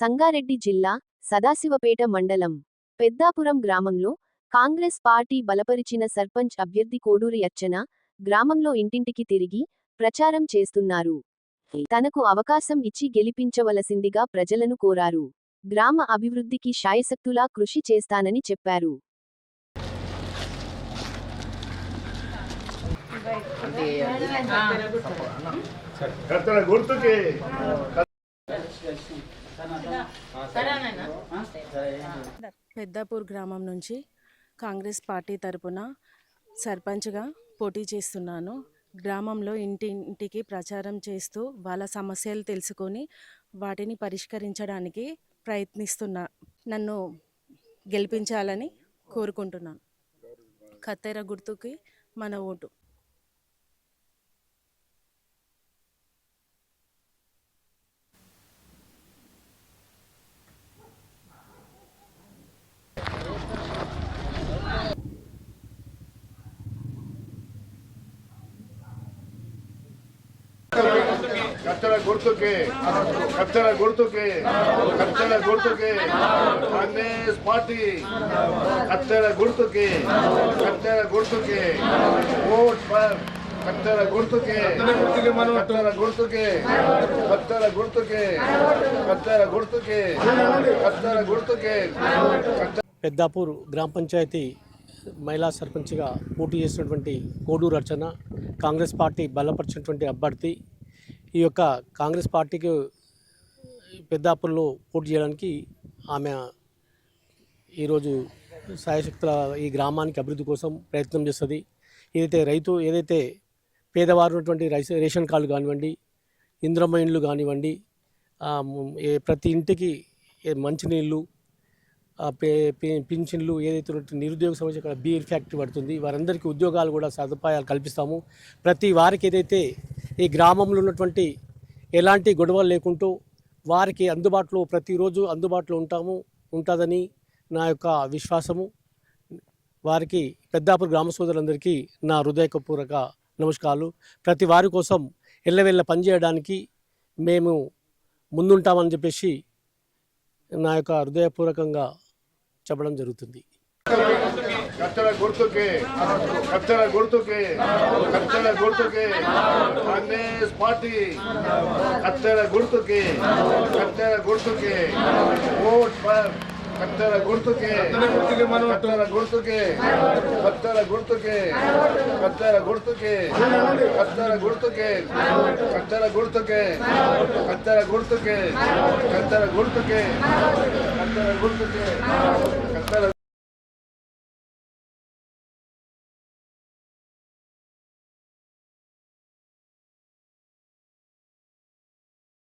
సంగారెడ్డి జిల్లా సదాశివపేట మండలం పెద్దాపురం గ్రామంలో కాంగ్రెస్ పార్టీ బలపరిచిన సర్పంచ్ అభ్యర్థి కోడూరి అర్చన గ్రామంలో ఇంటింటికి తిరిగి ప్రచారం చేస్తున్నారు. తనకు అవకాశం ఇచ్చి గెలిపించవలసిందిగా ప్రజలను కోరారు. గ్రామ అభివృద్ధికి శాయశక్తులా కృషి చేస్తానని చెప్పారు. గుర్తుకి. పెద్దాపూర్ గ్రామం నుంచి కాంగ్రెస్ పార్టీ తరపున సర్పంచ్గా పోటీ చేస్తున్నాను. గ్రామంలో ఇంటింటికి ప్రచారం చేస్తూ వాళ్ళ సమస్యలు తెలుసుకొని వాటిని పరిష్కరించడానికి ప్రయత్నిస్తున్నా నన్ను గెలిపించాలని కోరుకుంటున్నాను. కత్తెర గుర్తుకి మన ఓటు. కత్తెల గుర్తుకే కత్తెల గుర్తుకే కత్తెల గుర్తుకే కాంగ్రెస్ పార్టీ కత్తెల గుర్తుకే కత్తెల గుర్తుకే ఓట్ కత్తెల గుర్తుకే గుర్తుకే మనం గుర్తుకే కత్తెల గుర్తుకే కత్తెల గుర్తుకే కత్తెల గుర్తుకే పెద్దాపూర్ గ్రామ పంచాయతీ మహిళా సర్పంచ్గా పోటీ చేసినటువంటి కోడూరు అర్చన కాంగ్రెస్ పార్టీ బలపరిచినటువంటి అభ్యర్థి ఈ యొక్క కాంగ్రెస్ పార్టీకి పెద్దాపూర్లో పోటీ చేయడానికి ఆమె ఈరోజు సాయశక్తుల ఈ గ్రామానికి అభివృద్ధి కోసం ప్రయత్నం చేస్తుంది. ఏదైతే రైతు ఏదైతే పేదవారు ఉన్నటువంటి రైస్ రేషన్ కార్డులు కానివ్వండి ఇంద్రమ్మ ఇండ్లు కానివ్వండి ప్రతి ఇంటికి మంచినీళ్ళు పింఛన్లు ఏదైతే నిరుద్యోగ సమస్య ఇక్కడ బీర్ ఫ్యాక్టరీ పడుతుంది. వారందరికీ ఉద్యోగాలు కూడా సదుపాయాలు కల్పిస్తాము. ప్రతి వారికి ఏదైతే ఈ గ్రామంలో ఉన్నటువంటి ఎలాంటి గొడవలు లేకుంటూ వారికి అందుబాటులో ప్రతిరోజు అందుబాటులో ఉంటాము ఉంటుందని నా యొక్క విశ్వాసము. వారికి పెద్దాపూర్ గ్రామ సోదరులందరికీ నా హృదయపూర్వక నమస్కారాలు. ప్రతి వారి కోసం ఎల్లవెల్ల పనిచేయడానికి మేము ముందుంటామని చెప్పేసి నా యొక్క హృదయపూర్వకంగా చెప్పడం జరుగుతుంది. కత్తెర గుర్తుకి కత్తెర గుర్తుకి కత్తెర గుర్తుకి కాంగ్రెస్ పార్టీ కత్తెర గుర్తుకి కత్తెర గుర్తుకి ఓట్ ఫర్ కత్తెర గుర్తుకి కత్తెర గుర్తుకి కత్తెర గుర్తుకి కత్తెర గుర్తుకి కత్తెర గుర్తుకి కత్తెర గుర్తుకి కత్తెర గుర్తుకి కత్తెర గుర్తుకి కత్తెర గుర్తుకి కత్తెర